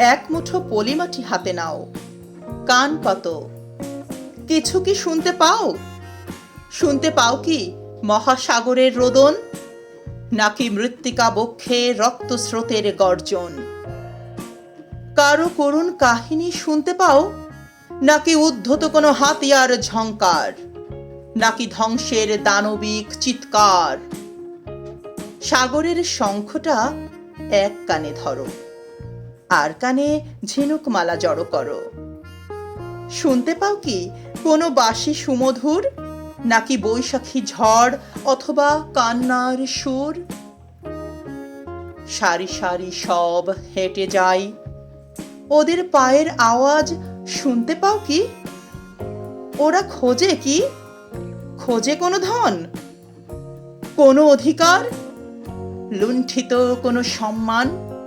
এক মুঠো পলিমাটি হাতে নাও। কান পাত। কিছু কি শুনতে পাও? শুনতে পাও কি মহাসাগরের রোদন? নাকি মৃত্তিকা বক্ষে রক্তস্রোতের গর্জন? কারও করুণ কাহিনী শুনতে পাও? নাকি উদ্ধত কোনো হাতিয়ার ঝংকার? নাকি ধ্বংসের দানবিক চিৎকার? সাগরের শঙ্খটা এক কানে ধরো। আর কানে ঝিনুক মালা জড়ো করো। শুনতে পাও কি কোনো বাসি সুমধুর? নাকি বৈশাখী ঝড় অথবা কান্নার সুর? সারি সারি সব হেঁটে যায় ওদের পায়ের আওয়াজ শুনতে পাও কি? ওরা খোঁজে কি? খোঁজে কোনো ধন? কোনো অধিকার? লুণ্ঠিত কোনো সম্মান?